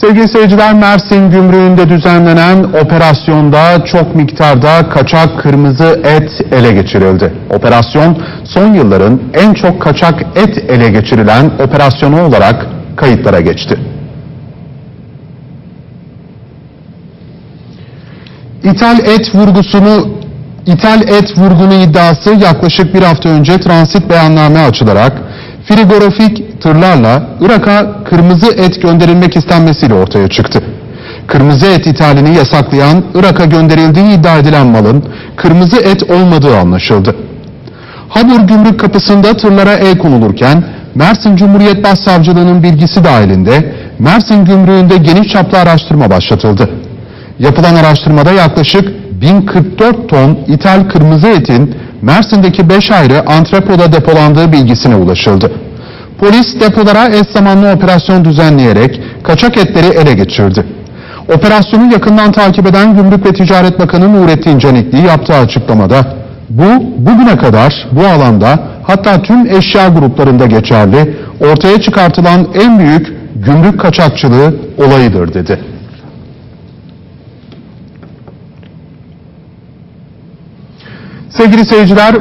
Sevgili seyirciler Mersin Gümrüğü'nde düzenlenen operasyonda çok miktarda kaçak kırmızı et ele geçirildi. Operasyon son yılların en çok kaçak et ele geçirilen operasyonu olarak kayıtlara geçti. İthal et vurgusunu İthal et vurgunu iddiası yaklaşık bir hafta önce transit beyanname açılarak frigorifik tırlarla Irak'a kırmızı et gönderilmek istenmesiyle ortaya çıktı. Kırmızı et ithalini yasaklayan Irak'a gönderildiği iddia edilen malın kırmızı et olmadığı anlaşıldı. Habur gümrük kapısında tırlara el konulurken Mersin Cumhuriyet Başsavcılığı'nın bilgisi dahilinde Mersin Gümrüğü'nde geniş çaplı araştırma başlatıldı. Yapılan araştırmada yaklaşık 1044 ton ithal kırmızı etin Mersin'deki 5 ayrı antrepoda depolandığı bilgisine ulaşıldı. Polis depolara eş zamanlı operasyon düzenleyerek kaçak etleri ele geçirdi. Operasyonu yakından takip eden Gümrük ve Ticaret Bakanı Nurettin Canikli yaptığı açıklamada bu bugüne kadar bu alanda hatta tüm eşya gruplarında geçerli ortaya çıkartılan en büyük gümrük kaçakçılığı olayıdır dedi. Sevgili seyirciler